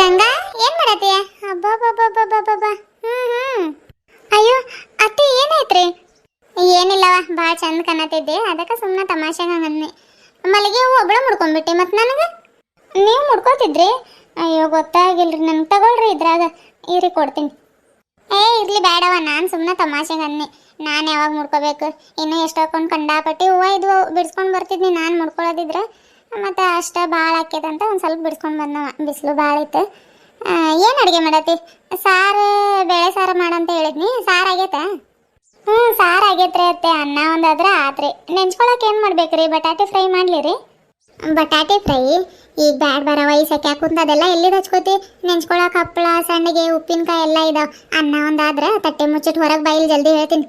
ಗಂಗಾ, ಏನ್ ಮಾಡತ್ತೀಯ? ಅಬ್ಬಬ್ಬಬ್ಬಬ್ಬಬ್ಬಬ್ಬ. ಹ್ಮ್ ಅಯ್ಯೋ, ಅತ್ತೆ, ಏನಾಯ್ತ್ರಿ? ಏನಿಲ್ಲವ, ಭಾಳ ಚಂದ ಕಾಣತಿದ್ದೆ ಅದಕ್ಕೆ ಸುಮ್ಮನೆ ತಮಾಷೆಗೆ ಹಂಗನ್ನಿ. ಮಲ್ಲಿಗೆ ಹೂವು ಒಬ್ಬಳ ಮುಡ್ಕೊಂಡ್ಬಿಟ್ಟೆ ಮತ್ತು ನನಗೆ? ನೀವು ಮುಡ್ಕೋತಿದ್ರಿ? ಅಯ್ಯೋ, ಗೊತ್ತಾಗಿಲ್ರಿ. ನನಗೆ ತಗೊಳ್ರಿ ಇದ್ರಾಗ. ಇರಿ, ಕೊಡ್ತೀನಿ. ಏ, ಇರ್ಲಿ ಬೇಡವ ನಾನು ಸುಮ್ಮನೆ ತಮಾಷೆಗೆ ಅನ್ನಿ ನಾನು ಯಾವಾಗ ಮುಡ್ಕೋಬೇಕು? ಇನ್ನೂ ಎಷ್ಟೊಂದು ಕಂಡಾಪಟ್ಟಿ ಹೂವು ಇದು ಬಿಡಿಸ್ಕೊಂಡು ಬರ್ತಿದ್ನಿ. ನಾನು ಮುಡ್ಕೊಳ್ಳೋದಿದ್ರೆ ಮತ್ತು ಅಷ್ಟ ಭಾಳ ಅಂತ ಒಂದು ಸ್ವಲ್ಪ ಬಿಡಿಸ್ಕೊಂಡು ಬಂದವ ಬಿಸಿಲು ಭಾಳ ಇತ್ತು ಏನು ಅಡುಗೆ ಮಾಡತ್ತಿ? ಸಾರು, ಬೇಳೆ ಸಾರು ಮಾಡಂತ ಹೇಳಿದ್ನಿ. ಸಾರು ಆಗೈತಾ? ಹ್ಞೂ ಸಾರು ಆಗೈತ್ರಿ ಅತ್ತೆ. ಅನ್ನ ಒಂದಾದ್ರೆ ಆತ್ರಿ. ನೆಂಚ್ಕೊಳಕ್ಕೆ ಏನು ಮಾಡ್ಬೇಕ್ರಿ? ಬಟಾಟೆ ಫ್ರೈ ಮಾಡಲಿ ರೀ ಬಟಾಟೆ ಫ್ರೈ? ಈಗ ಬ್ಯಾಡ್ ಬರವ, ಈ ಸೆಕೆ ಕುಂತದೆಲ್ಲ ಎಲ್ಲಿ ಹಚ್ಕೋತಿ? ನೆಂಚ್ಕೊಳಕ್ಕೆ ಹಪ್ಪಳ ಸಂಡಿಗೆ ಉಪ್ಪಿನಕಾಯಿ ಎಲ್ಲ ಇದಾವ. ಅನ್ನ ಒಂದಾದ್ರೆ ತಟ್ಟೆ ಮುಚ್ಚಿಟ್ಟು ಹೊರಗೆ ಬಾಯಿಲ್ ಜಲ್ದಿ ಹೇಳ್ತೀನಿ.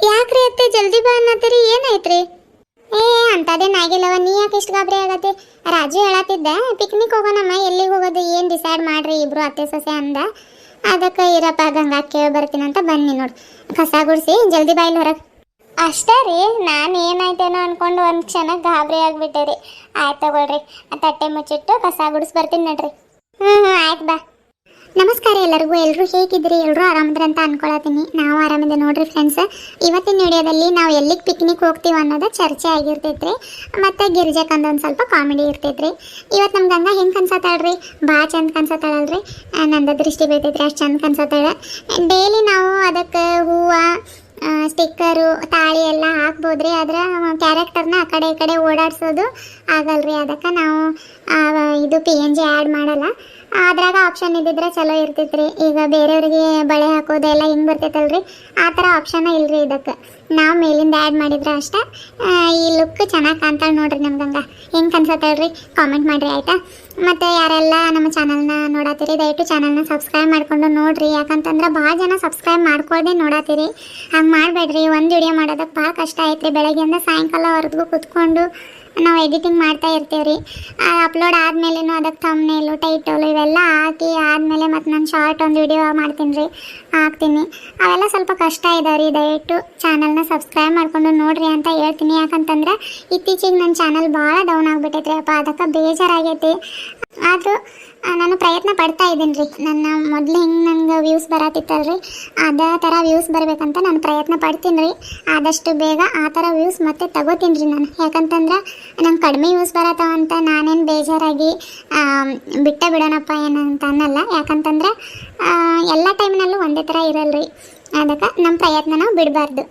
ಯಾಕ್ರಿ ಅತ್ತೆ? ಜಲ್ದಿ ಬಾ ಅನ್ನತ್ತೀರಿ. ಏನಾಯ್ತ್ರಿ ಏ ಅಂತದೇನ್ ಆಗಿಲ್ಲವ. ನೀ ಯಾಕೆ ಇಷ್ಟು ಗಾಬರಿ ಆಗತ್ತೆ? ರಾಜು ಹೇಳತ್ತಿದ್ದ ಪಿಕ್ನಿಕ್ ಹೋಗೋಣಮ್ಮ, ಎಲ್ಲಿಗೆ ಹೋಗೋದು, ಏನು ಡಿಸೈಡ್ ಮಾಡ್ರಿ, ಇಬ್ರು ಅತ್ತೆ ಸೊಸೆ ಅಂದ. ಅದಕ್ಕೆ ಇರಪ್ಪ ಗಂಗಾ ಕೇಳಿ ಬರ್ತೀನಿ ಅಂತ ಬನ್ನಿ ನೋಡಿ. ಕಸ ಗುಡಿಸಿ, ಜಲ್ದಿ ಬಾಯಿಲ್ ಹೊರಗೆ. ಅಷ್ಟೇ ರೀ, ನಾನು ಏನಾಯ್ತೇನೋ ಅನ್ಕೊಂಡು ಒಂದು ಕ್ಷಣ ಗಾಬರಿ ಆಗ್ಬಿಟ್ಟೆ ರೀ. ಆಯ್ತು ತಗೊಳ್ರಿ, ತಟ್ಟೆ ಮುಚ್ಚಿಟ್ಟು ಕಸ ಗುಡಿಸಿ ಬರ್ತೀನಿ ನೋಡ್ರಿ. ಹ್ಞೂ ಹ್ಞೂ ಆಯ್ತು ಬಾ. ನಮಸ್ಕಾರ ಎಲ್ಲರಿಗೂ. ಎಲ್ಲರೂ ಹೇಗಿದ್ರಿ ಎಲ್ಲರೂ ಆರಾಮದ್ರ ಅಂತ ಅನ್ಕೊಳತೀನಿ. ನಾವು ಆರಾಮಿದೆ ನೋಡ್ರಿ ಫ್ರೆಂಡ್ಸ್ ಇವತ್ತಿನ ವಿಡಿಯೋದಲ್ಲಿ ನಾವು ಎಲ್ಲಿಗೆ ಪಿಕ್ನಿಕ್ ಹೋಗ್ತೀವಿ ಅನ್ನೋದು ಚರ್ಚೆ ಆಗಿರ್ತೈತ್ರಿ. ಮತ್ತು ಗಿರ್ಜಕ್ಕಂದು ಒಂದು ಸ್ವಲ್ಪ ಕಾಮಿಡಿ ಇರ್ತೈತ್ರಿ. ಇವತ್ತು ನಮ್ಮ ಗಂಗಾ ಹೆಂಗೆ ಕನ್ಸತ್ತಾಳ್ರಿ ಭಾಳ ಚಂದ ಕನ್ಸತ್ತಾಳಲ್ರಿ ನಂದು ದೃಷ್ಟಿ ಬೀಳ್ತೈತ್ರಿ ಅಷ್ಟು ಚಂದ ಕನ್ಸತ್ತಾಳ ಡೈಲಿ ನಾವು ಅದಕ್ಕೆ ಹೂವು ಸ್ಟಿಕ್ಕರು ತಾಳಿ ಎಲ್ಲ ಹಾಕ್ಬೋದ್ರಿ. ಆದ್ರೆ ಕ್ಯಾರೆಕ್ಟರ್ನ ಆ ಕಡೆ ಈ ಕಡೆ ಓಡಾಡ್ಸೋದು ಆಗಲ್ರಿ. ಅದಕ್ಕೆ ನಾವು ಇದು ಪಿ ಎನ್ ಜಿ ಆ್ಯಡ್ ಮಾಡಲ್ಲ. ಅದ್ರಾಗ ಆಪ್ಷನ್ ಇದ್ದಿದ್ರೆ ಚಲೋ ಇರ್ತೈತ್ರಿ. ಈಗ ಬೇರೆಯವ್ರಿಗೆ ಬಳೆ ಹಾಕೋದೆಲ್ಲ ಹಿಂಗೆ ಬರ್ತೈತಲ್ರಿ? ಆ ಥರ ಆಪ್ಷನ್ ಇಲ್ರಿ ಇದಕ್ಕೆ. ನಾವು ಮೇಲಿಂದ ಆ್ಯಡ್ ಮಾಡಿದ್ರೆ ಅಷ್ಟೇ ಈ ಲುಕ್ ಚೆನ್ನಾಗಿ ಕಾಣ್ತಾಳೆ ನೋಡ್ರಿ ನಮ್ಮ ಹೆಂಗ್ ಕನ್ಸತ್ತಳ್ರಿ ಕಾಮೆಂಟ್ ಮಾಡಿರಿ, ಆಯಿತಾ? ಮತ್ತು ಯಾರೆಲ್ಲ ನಮ್ಮ ಚಾನಲ್ನ ನೋಡತ್ತೀರಿ ದಯವಿಟ್ಟು ಚಾನಲ್ನ ಸಬ್ಸ್ಕ್ರೈಬ್ ಮಾಡ್ಕೊಂಡು ನೋಡ್ರಿ. ಯಾಕಂತಂದ್ರೆ ಭಾಳ ಜನ ಸಬ್ಸ್ಕ್ರೈಬ್ ಮಾಡ್ಕೊಳ್ದೆ ನೋಡತ್ತೀರಿ ಹಂಗೆ ಮಾಡಬೇಡ್ರಿ. ಒಂದು ವಿಡಿಯೋ ಮಾಡೋದಕ್ಕೆ ಭಾಳ ಕಷ್ಟ ಐತ್ರಿ ಬೆಳಗ್ಗೆಯಿಂದ ಸಾಯಂಕಾಲವರೆಗೂ ಕುತ್ಕೊಂಡು ನಾವು ಎಡಿಟಿಂಗ್ ಮಾಡ್ತಾ ಇರ್ತೀವಿ ರೀ. ಅಪ್ಲೋಡ್ ಆದಮೇಲೆನೂ ಅದಕ್ಕೆ ಥಮ್ನೇಲು ಟೈಟಲು ಇವೆಲ್ಲ ಹಾಕಿ ಆದಮೇಲೆ ಮತ್ತು ನಾನು ಶಾರ್ಟ್ ಒಂದು ವಿಡಿಯೋ ಮಾಡ್ತೀನಿ ರೀ. ಹಾಕ್ತೀನಿ. ಅವೆಲ್ಲ ಸ್ವಲ್ಪ ಕಷ್ಟ ಇದಾವೆ ರೀ. ದಯವಿಟ್ಟು ಚಾನಲ್ನ ಸಬ್ಸ್ಕ್ರೈಬ್ ಮಾಡ್ಕೊಂಡು ನೋಡ್ರಿ ಅಂತ ಹೇಳ್ತೀನಿ. ಯಾಕಂತಂದ್ರೆ ಇತ್ತೀಚೆಗೆ ನನ್ನ ಚಾನಲ್ ಭಾಳ ಡೌನ್ ಆಗಿಬಿಟ್ಟೈತ್ರಿ. ಅಪ್ಪ, ಅದಕ್ಕೆ ಬೇಜಾರಾಗೈತಿ. ಆದರೂ ನಾನು ಪ್ರಯತ್ನ ಪಡ್ತಾ ಇದ್ದೀನಿ ರೀ. ನನ್ನ ಮೊದಲು ಹೆಂಗೆ ನನಗೆ ವ್ಯೂಸ್ ಬರತ್ತಿತ್ತಲ್ರಿ ಅದೇ ಥರ ವ್ಯೂಸ್ ಬರಬೇಕಂತ ನಾನು ಪ್ರಯತ್ನ ಪಡ್ತೀನಿ ರೀ. ಆದಷ್ಟು ಬೇಗ ಆ ಥರ ವ್ಯೂಸ್ ಮತ್ತೆ ತಗೋತೀನಿ ರೀ ನಾನು. ಯಾಕಂತಂದ್ರೆ ನಂಗೆ ಕಡಿಮೆ ಯೂಸ್ ಬರತ್ತವ ಅಂತ ನಾನೇನು ಬೇಜಾರಾಗಿ ಬಿಟ್ಟ ಬಿಡೋಣಪ್ಪ ಏನಂತ ಅನ್ನಲ್ಲ. ಯಾಕಂತಂದ್ರೆ ಎಲ್ಲ ಟೈಮ್ನಲ್ಲೂ ಒಂದೇ ಥರ ಇರಲ್ರಿ. ಅದಕ್ಕೆ ನಮ್ಮ ಪ್ರಯತ್ನ ನಾವು ಬಿಡಬಾರ್ದು.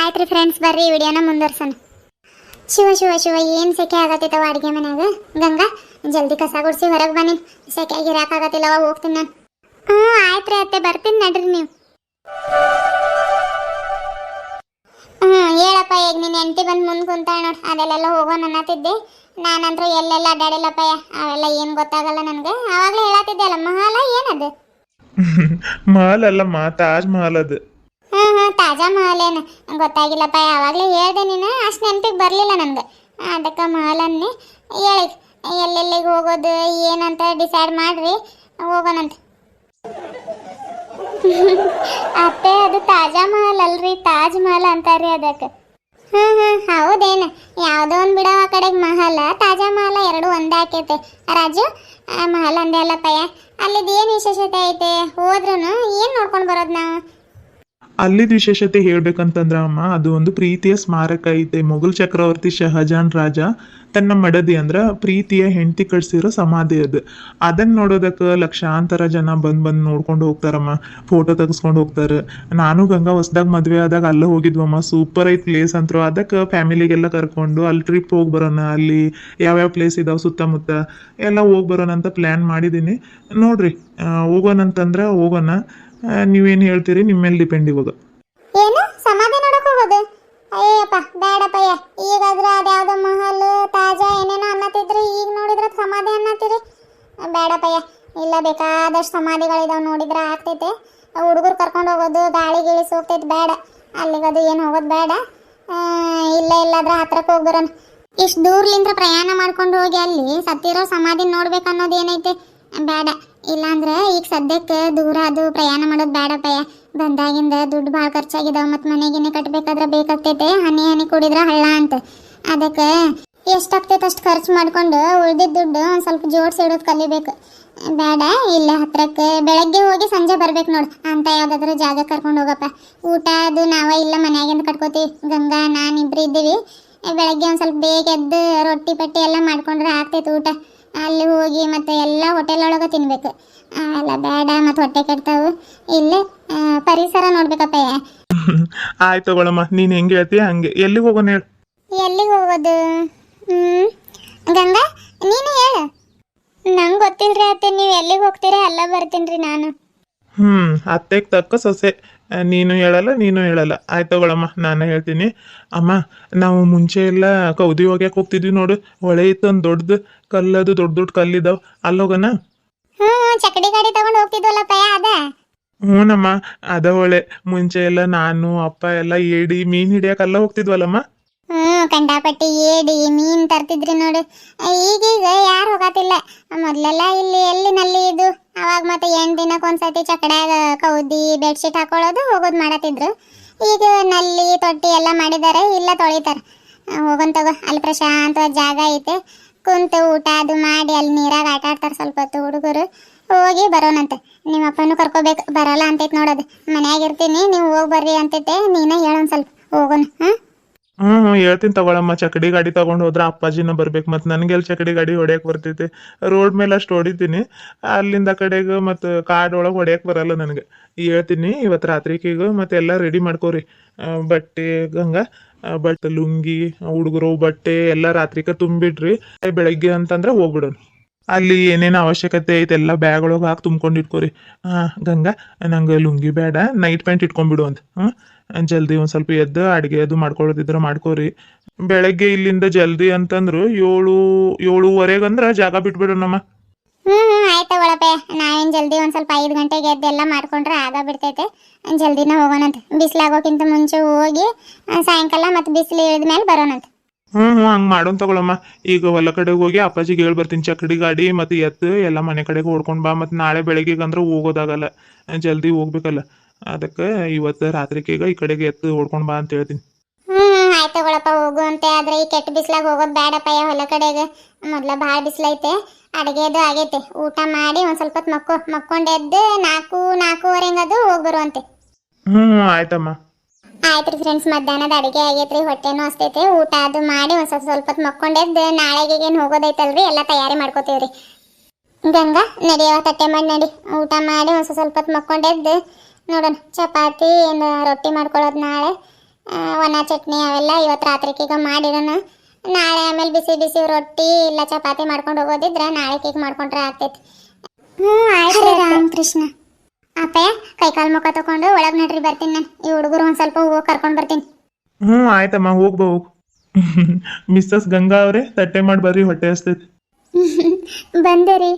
ಆಯ್ತು ರೀ ಫ್ರೆಂಡ್ಸ್ ಬರ್ರಿ ವಿಡಿಯೋನ ಮುಂದುವರ್ಸೋಣ. ಶಿವ ಶಿವ ಶಿವ, ಏನು ಸೆಕೆ ಆಗತ್ತಿತ್ತವ ಅಡುಗೆ ಮನ್ಯಾಗ? ಗಂಗಾ, ಜಲ್ದಿ ಕಸ ಗುಡಿಸಿ ಹೊರಗೆ ಬನ್ನಿ. ಸೆಕೆಯಾಗಿ ಇರಾಕಾಗತ್ತಿಲ್ಲವ ಹೋಗ್ತೀನಿ ನಾನು. ಹ್ಞೂ ಆಯ್ತು ರೀ ಅತ್ತೆ, ಬರ್ತೀನಿ ನಡ್ರಿ ನೀವು. ಹ್ಞೂ ಹೇಳಪ್ಪ ಈಗ ನಿನ್ನ ಹೆಂಡತಿ ಬಂದು ಮುಂದೆ ಕುಂತಾಳೆ ನೋಡಿ ಅದೆಲ್ಲೆಲ್ಲ ಹೋಗೋಣ ಅನ್ನತ್ತಿದ್ದೆ ನಾನಂತರೂ ಎಲ್ಲೆಲ್ಲ ಅಡ್ಡಾಡಿಲ್ಲಪ್ಪಯ್ಯ ಅವೆಲ್ಲ ಏನು ಗೊತ್ತಾಗಲ್ಲ ನನಗೆ. ಆವಾಗಲೇ ಹೇಳತ್ತಿದ್ದೆ ಅಲ್ಲ ಮಹಾಲ ಏನದು? ಮಹಲ್ ಅಲ್ಲಮ್ಮ ತಾಜ್ ಮಹಲ್ ಅದು. ಹ್ಞೂ ಹ್ಞೂ ತಾಜಾ ಮಹಲ್ ಏನು ಗೊತ್ತಾಗಿಲ್ಲಪ್ಪ ಆವಾಗಲೇ ಹೇಳ್ದೆ ನೀನು ಅಷ್ಟು ನೆನಪಿಗೆ ಬರಲಿಲ್ಲ ನನಗೆ. ಅದಕ್ಕೆ ಮಹಲನ್ನೇ ಹೇಳಿ ಎಲ್ಲೆಲ್ಲಿಗೆ ಹೋಗೋದು ಏನಂತ ಡಿಸೈಡ್ ಮಾಡ್ರಿ ಹೋಗೋಣಂತ. ಅತ್ತೆ, ಅದು ತಾಜಾ ಮಹಲ್ ಅಲ್ರಿ, ತಾಜ್ ಮಹಲ್ ಅಂತಾರ್ರಿ ಅದಕ್ಕೆ. ಹ್ಮ್ ಹ್ಮ್, ಹೌದೇನ. ಯಾವ್ದೋ ಒಂದ್ ಬಿಡೋ ಆ ಕಡೆಗೆ ಮಹಲ. ತಾಜಾ ಮಹಲ ಎರಡು ಒಂದೇ ಆಕೈತೆ. ರಾಜು, ಆ ಮಹಲ್ ಅಂದೆ ಅಲ್ಲಪ್ಪಯ್ಯ ಅಲ್ಲಿದ್ ಏನ್ ವಿಶೇಷತೆ ಐತೆ? ಹೋದ್ರು ಏನು ನೋಡ್ಕೊಂಡ್ ಬರೋದ್ ನಾವು? ಅಲ್ಲಿದ್ ವಿಶೇಷತೆ ಹೇಳ್ಬೇಕಂತಂದ್ರ ಅಮ್ಮ, ಅದು ಒಂದು ಪ್ರೀತಿಯ ಸ್ಮಾರಕ ಐತೆ. ಮೊಘಲ್ ಚಕ್ರವರ್ತಿ ಶಹಜಾನ್ ರಾಜ ತನ್ನ ಮಡದಿ ಅಂದ್ರ ಪ್ರೀತಿಯ ಹೆಂಡತಿ ಕಟ್ಸಿರೋ ಸಮಾಧಿ ಅದು. ಅದನ್ನ ನೋಡೋದಕ್ಕೆ ಲಕ್ಷಾಂತರ ಜನ ಬಂದ್ ಬಂದ್ ನೋಡ್ಕೊಂಡು ಹೋಗ್ತಾರಮ್ಮ ಫೋಟೋ ತೆಗೆಸ್ಕೊಂಡು ಹೋಗ್ತಾರೆ. ನಾನು ಗಂಗಾ ಹೊಸದಾಗ ಮದ್ವೆ ಆದಾಗ ಅಲ್ಲೇ ಹೋಗಿದ್ವಮ್ಮ ಸೂಪರ್ ಐತ್ ಪ್ಲೇಸ್ ಅಂತರು ಅದಕ್ಕೆ ಫ್ಯಾಮಿಲಿಗೆಲ್ಲ ಕರ್ಕೊಂಡು ಅಲ್ಲಿ ಟ್ರಿಪ್ ಹೋಗಿ ಬರೋಣ, ಅಲ್ಲಿ ಯಾವ್ಯಾವ ಪ್ಲೇಸ್ ಇದಾವೆ ಸುತ್ತಮುತ್ತ ಎಲ್ಲ ಹೋಗಿ ಬರೋಣ ಅಂತ ಪ್ಲ್ಯಾನ್ ಮಾಡಿದ್ದೀನಿ ನೋಡ್ರಿ ಹೋಗೋಣ ಅಂತಂದ್ರೆ ಹೋಗೋಣ. ನೀವೇನ್ ಹೇಳ್ತೀರಿ? ನಿಮ್ಮ ಮೇಲೆ ಡಿಪೆಂಡ್ ಇವಾಗ ಏನು ಸಮಾಧಿ ನೋಡಕ್ ಹೋಗೋದು ಅಯ್ಯಪ್ಪ ಬೇಡಪ್ಪಯ್ಯ ಈಗಾದ್ರೆ ಅದ್ಯಾವ್ದೋ ಮಹಲ್, ತಾಜಾ ಏನೇನೋ ಅನ್ನತ್ತಿದ್ರಿ, ಈಗ ನೋಡಿದ್ರೆ ಸಮಾಧಿ ಅನ್ನತ್ತೀರಿ. ಬೇಡಪ್ಪಯ್ಯ ಇಲ್ಲ, ಬೇಕಾದಷ್ಟು ಸಮಾಧಿಗಳಿದಾವೆ ನೋಡಿದ್ರೆ ಆಗ್ತೈತೆ. ಹುಡುಗರು ಕರ್ಕೊಂಡು ಹೋಗೋದು, ಗಾಳಿ ಗಿಳಿ ಹೋಗ್ತೈತೆ ಬೇಡ. ಅಲ್ಲಿಗದು ಏನು ಹೋಗೋದು ಬೇಡ. ಇಲ್ಲ, ಇಲ್ಲಾದ್ರೆ ಹತ್ರಕ್ಕೆ ಹೋಗಿ ಬರೋಣ ಇಷ್ಟು ದೂರ್ಲಿಂದ ಪ್ರಯಾಣ ಮಾಡ್ಕೊಂಡು ಹೋಗಿ ಅಲ್ಲಿ ಸತ್ತಿರೋ ಸಮಾಧಿ ನೋಡ್ಬೇಕು ಅನ್ನೋದು ಏನೈತೆ? ಬೇಡ. ಇಲ್ಲಾಂದ್ರೆ ಈಗ ಸದ್ಯಕ್ಕೆ ದೂರ ಅದು ಪ್ರಯಾಣ ಮಾಡೋದು ಬೇಡಪ್ಪಯ್ಯ ಬಂದಾಗಿಂದ ದುಡ್ಡು ಭಾಳ ಖರ್ಚಾಗಿದಾವ ಮತ್ತು ಮನೆಗಿನೇ ಕಟ್ಟಬೇಕಾದ್ರೆ ಬೇಕಾಗ್ತೈತೆ, ಹನಿ ಹನಿ ಕುಡಿದ್ರೆ ಹಳ್ಳ ಅಂತ. ಅದಕ್ಕೆ ಎಷ್ಟಾಗ್ತೈತೆ ಅಷ್ಟು ಖರ್ಚು ಮಾಡ್ಕೊಂಡು ಉಳ್ದಿದ್ದ ದುಡ್ಡು ಒಂದು ಸ್ವಲ್ಪ ಜೋಡಿಸಿಡೋದು ಕಲಿಬೇಕು. ಬೇಡ, ಇಲ್ಲ ಹತ್ರಕ್ಕೆ ಬೆಳಗ್ಗೆ ಹೋಗಿ ಸಂಜೆ ಬರ್ಬೇಕು ನೋಡು. ಅಂತ ಯಾವುದಾದ್ರೂ ಜಾಗ ಕರ್ಕೊಂಡು ಹೋಗಪ್ಪ. ಊಟ ಅದು ನಾವ ಇಲ್ಲ ಮನೆಯಾಗಿಂದ ಕಟ್ಕೋತೀವಿ. ಗಂಗಾ, ನಾನು ಇಬ್ರು ಇದ್ದೀವಿ. ಬೆಳಗ್ಗೆ ಒಂದು ಸ್ವಲ್ಪ ಬೇಗ ಎದ್ದು ರೊಟ್ಟಿ ಪಟ್ಟಿ ಎಲ್ಲ ಮಾಡ್ಕೊಂಡ್ರೆ ಆಗ್ತೈತೆ ಊಟ. ಅಲ್ಲಿ ಹೋಗಿ ಮತ್ತೆ ಎಲ್ಲ ಹೋಟೆಲ್ ಒಳಗೆ ತಿನ್ಬೇಕು. ಅಲ್ಲ ಎಲ್ಲ ಬೇಡ ಮತ್ತು ಹೊಟ್ಟೆ ಕೆಡ್ತಾವು. ಇಲ್ಲ ಪರಿಸರ ನೋಡ್ಬೇಕಪ್ಪ ಆಯ್ತು ತಗೊಳಮ್ಮ ನೀನು ಹೆಂಗೆ ಹೇಳ್ತೀಯ ಹಂಗೆ. ಎಲ್ಲಿಗೆ ಹೋಗೋಣ ಹೇಳು. ಎಲ್ಲಿಗೆ ಹೋಗೋದು? ಹ್ಮ್. ಗಂಗಾ ನೀನು ಹೇಳು. ನಂಗೆ ಗೊತ್ತಿಲ್ರಿ ಅತ್ತೆ ನೀವು ಎಲ್ಲಿಗೆ ಹೋಗ್ತೀರಾ ಅಲ್ಲ ಬರ್ತೀನಿ ರೀ ನಾನು. ಹ್ಞೂ ಅತ್ತೆಗೆ ತಕ್ಕ ಸೊಸೆ. ನೀನು ಹೇಳಲ್ಲ ನೀನು ಹೇಳಲ್ಲ. ಆಯ್ತು ತಗೊಳಮ್ಮ ನಾನು ಹೇಳ್ತೀನಿ. ಅಮ್ಮ ನಾವು ಮುಂಚೆ ಎಲ್ಲ ಕೌದಿ ಹೋಗ್ಯಾಕೆ ಹೋಗ್ತಿದ್ವಿ ನೋಡು. ಹೊಳೆ ಇತ್ತು ಒಂದು ದೊಡ್ಡದು ಕಲ್ಲದು ದೊಡ್ಡ ದೊಡ್ಡ ಕಲ್ಲಿದ್ದಾವೆ ಅಲ್ಲಿ ಹೋಗೋಣ? ಹ್ಞೂ ಚಕಡಿ ಗಾಡಿ ತಗೊಂಡು ಹೋಗ್ತಿದ್ವಲ್ಲಪ್ಪ ಅದ? ಹ್ಞೂನಮ್ಮ ಅದ ಹೊಳೆ. ಮುಂಚೆ ಎಲ್ಲ ನಾನು ಅಪ್ಪ ಎಲ್ಲ ಏಡಿ ಮೀನು ಹಿಡಿಯಕ್ಕೆ ಅಲ್ಲ ಹೋಗ್ತಿದ್ವಲ್ಲಮ್ಮ? ಹ್ಞೂ ಕಂಡಾಪಟ್ಟಿ ಏಡಿ ಮೀನು ತರ್ತಿದ್ರಿ ನೋಡು. ಈಗೀಗ ಯಾರು ಹೋಗತ್ತಿಲ್ಲ ಮೊದಲೆಲ್ಲ ಇಲ್ಲಿ ಎಲ್ಲಿ ನಲ್ಲಿ ಇದು ಅವಾಗ ಮತ್ತೆ ಎಂಟು ದಿನಕ್ಕೆ ಒಂದ್ಸತಿ ಚಕಡ್ಯಾಗ ಕೌದಿ, ಬೆಡ್ಶೀಟ್ ಹಾಕೊಳ್ಳೋದು, ಹೋಗೋದು ಮಾಡತ್ತಿದ್ರು ಈಗ ನಲ್ಲಿ, ತೊಟ್ಟಿ ಎಲ್ಲ ಮಾಡಿದ್ದಾರೆ ಇಲ್ಲ ತೊಳಿತಾರೆ. ಹೋಗೋನ್ ತಗೋ, ಅಲ್ಲಿ ಪ್ರಶಾಂತವಾದ ಜಾಗ ಐತೆ. ಕುಂತು ಊಟ ಅದು ಮಾಡಿ ಅಲ್ಲಿ ನೀರಾಗ ಆಟ ಆಡ್ತಾರೆ ಸ್ವಲ್ಪ ಹೊತ್ತು ಹುಡುಗರು. ಹೋಗಿ ಬರೋಣಂತೆ. ನಿಮ್ಮ ಅಪ್ಪನೂ ಕರ್ಕೋಬೇಕು, ಬರಲ್ಲ ಅಂತೈತೆ ನೋಡೋದು. ಮನ್ಯಾಗ ಇರ್ತೀನಿ, ನೀವು ಹೋಗಿ ಬರ್ರಿ ಅಂತೈತೆ, ನೀನೇ ಹೇಳೋಣ ಸ್ವಲ್ಪ. ಹೋಗೋಣ ಹಾಂ ಹ್ಞೂ ಹೇಳ್ತೀನಿ ತಗೊಳಮ್ಮ ಚಕಡಿ ಗಾಡಿ ತಗೊಂಡ್ ಹೋದ್ರ ಅಪ್ಪಾಜಿನ ಬರ್ಬೇಕು. ನನಗೆ ನನಗೆಲ್ಲಿ ಚಕಡಿ ಗಾಡಿ ಹೊಡ್ಯಕ್ಕೆ ಬರ್ತೈತೆ. ರೋಡ್ ಮೇಲೆ ಅಷ್ಟು ಹೊಡಿತೀನಿ. ಅಲ್ಲಿಂದ ಕಡೆಗೆ ಕಡೆಗೆ ಕಾಡ್ ಕಾಡೊಳಗೆ ಹೊಡ್ಯಕ್ಕೆ ಬರಲ್ಲ ನನಗೆ. ಹೇಳ್ತೀನಿ ಇವತ್ತು ರಾತ್ರಿಗೀಗ ಮತ್ತೆ ಎಲ್ಲ ರೆಡಿ ಮಾಡ್ಕೋರಿ. ಬಟ್ಟೆ ಗಂಗ ಬಟ್ ಬಟ್ಟೆ ಲುಂಗಿ, ಹುಡುಗರು ಬಟ್ಟೆ ಎಲ್ಲ ರಾತ್ರಿಕ ತುಂಬಿಡ್ರಿ. ಬೆಳಗ್ಗೆ ಅಂತಂದ್ರೆ ಹೋಗ್ಬಿಡೋಣ. ಅಲ್ಲಿ ಏನೇನು ಅವಶ್ಯಕತೆ ಐತೆ ಎಲ್ಲ ಬ್ಯಾಗ್ ಒಳಗೆ ಹಾಕಿ ತುಂಬ್ಕೊಂಡು ಇಟ್ಕೋರಿ. ಹಾಂ ಗಂಗಾ, ನಂಗೆ ಲುಂಗಿ ಬೇಡ ನೈಟ್ ಪ್ಯಾಂಟ್ ಇಟ್ಕೊಂಡ್ಬಿಡು ಅಂತ. ಹ್ಞೂ ಜಲ್ದಿ ಒಂದು ಸ್ವಲ್ಪ ಎದ್ದು ಅಡುಗೆ ಅದು ಮಾಡ್ಕೊಳ್ಳೋದಿದ್ರೆ ಮಾಡ್ಕೋರಿ. ಬೆಳಗ್ಗೆ ಇಲ್ಲಿಂದ ಜಲ್ದಿ ಅಂತಂದ್ರು ಏಳು, ಏಳುವರೆಗೆ ಅಂದ್ರೆ ಜಾಗ ಬಿಟ್ಬಿಡೋಣಮ್ಮ ಹ್ಞೂ ಹ್ಞೂ ಆಯ್ತು ಒಳಪೆ. ಜಲ್ದಿ ಒಂದು ಸ್ವಲ್ಪ ಐದು ಗಂಟೆಗೆ ಎದ್ದು ಎಲ್ಲ ಮಾಡ್ಕೊಂಡ್ರೆ ಆಗ ಬಿಡ್ತೈತೆ. ಜಲ್ದಿನ ಹೋಗೋಣಂತ. ಬಿಸಿಲಾಗೋಕ್ಕಿಂತ ಮುಂಚೆ ಹೋಗಿ, ಸಾಯಂಕಾಲ ಮತ್ತು ಬಿಸಿಲು ಇಳಿದ ಮೇಲೆ ಬರೋಣಂತ. ಹ್ಞೂ ಹಂಗೆ ಮಾಡೋನ್ ತಗೊಳಮ್ಮ. ಈಗ ಹೊಲ ಕಡೆಗೆ ಹೋಗಿ ಅಪ್ಪಾಜಿಗೆ ಹೇಳಿ ಬರ್ತೀನಿ. ಚಕಡಿ ಗಾಡಿ ಮತ್ತೆ ಎತ್ತು ಎಲ್ಲ ಮನೆ ಕಡೆಗೆ ಓಡ್ಕೊಂಡು ಬಾ. ಮತ್ತೆ ನಾಳೆ ಬೆಳಗ್ಗೆಗೆ ಅಂದ್ರೆ ಹೋಗೋದಾಗಲ್ಲ. ಜಲ್ದಿ ಹೋಗ್ಬೇಕಲ್ಲ. ಅದಕ್ಕೆ ಇವತ್ತು ರಾತ್ರಿಕೀಗ ಈ ಕಡೆಗೆ ಎತ್ತು ಓಡ್ಕೊಂಡು ಬಾ ಅಂತ ಹೇಳ್ತೀನಿ. ಹ್ಞೂ ಆಯ್ತು ತಗೊಳಪ್ಪ ಹೋಗುವಂತೆ ಆದರೆ ಈ ಕೆಟ್ಟ ಬಿಸಿಲಾಗ ಹೋಗೋದು ಬೇಡಪ್ಪ ಯಾ ಹೊಲ ಕಡೆಗೆ. ಮೊದ್ಲ ಭಾಳ ಬಿಸಿಲೈತೆ ಅಡುಗೆದು ಆಗೈತೆ. ಊಟ ಮಾಡಿ ಒಂದ್ ಸ್ವಲ್ಪ ಹೊತ್ತು ಮಕ್ಕೊಂಡೆದ್ದು ಮಕ್ಕೊಂಡು ಎದ್ದು ನಾಲ್ಕು ನಾಲ್ಕೂವರೆ ಹಂಗದು ಹೋಗಿ ಬರುವಂತೆ ಹ್ಞೂ ಆಯ್ತಮ್ಮ. ಆಯ್ತು ರೀ ಫ್ರೆಂಡ್ಸ್ ಮಧ್ಯಾಹ್ನದ ಅಡುಗೆ ಆಗೈತ್ರಿ, ಹೊಟ್ಟೆನೂ ಅಸ್ತೈತೆ ಊಟ ಅದು ಮಾಡಿ ಒಂದು ಸ್ವಲ್ಪ ಸ್ವಲ್ಪ ಮಕ್ಕೊಂಡೆದ್ದು, ನಾಳೆಗೆ ಏನು ಹೋಗೋದೈತಲ್ರಿ? ಎಲ್ಲ ತಯಾರಿ ಮಾಡ್ಕೋತೀವ್ರಿ. ಗಂಗಾ ನಡೆಯುವ ತಟ್ಟೆ ಮಾಡಿ ನಡಿ. ಊಟ ಮಾಡಿ ಒಂದು ಸ್ವಲ್ಪ ಹೊತ್ತು ಮಕ್ಕೊಂಡೆದ್ದು. ನೋಡೋಣ, ಚಪಾತಿ ಏನು ರೊಟ್ಟಿ ಮಾಡ್ಕೊಳ್ಳೋದು ನಾಳೆ. ಒಣ ಚಟ್ನಿ ಅವೆಲ್ಲ ಇವತ್ತು ರಾತ್ರಿಗೀಗ ಮಾಡಿರೋಣ. ನಾಳೆ ಆಮೇಲೆ ಬಿಸಿ ಬಿಸಿ ರೊಟ್ಟಿ ಇಲ್ಲ ಚಪಾತಿ ಮಾಡ್ಕೊಂಡು ಹೋಗೋದಿದ್ರೆ ನಾಳೆ ಕೇಕ್ ಮಾಡ್ಕೊಂಡ್ರೆ ಆಗ್ತೈತಿ. ಹ್ಞೂ ಆಯ್ತು ರಾಮಕೃಷ್ಣ. ಅಪ್ಪಯ್ಯ ಕೈ ಕಾಲು ಮುಖ ತಕೊಂಡು ಒಳಗೆ ನಡ್ರಿ ಬರ್ತೀನಿ ನಾನು. ಈ ಹುಡುಗರು ಒಂದು ಸ್ವಲ್ಪ ಹೋಗಿ ಕರ್ಕೊಂಡು ಬರ್ತೀನಿ. ಹ್ಮ್ ಆಯ್ತಮ್ಮ ಹೋಗ್ಬಾ ಹೋಗು. ಮಿಸ್ಸಸ್ ಗಂಗಾ ಅವರೇ ತಟ್ಟೆ ಮಾಡಿ ಬರ್ರಿ ಹೊಟ್ಟೆ ಹಸ್ತೈತಿ ಬಂದೆ ರೀ.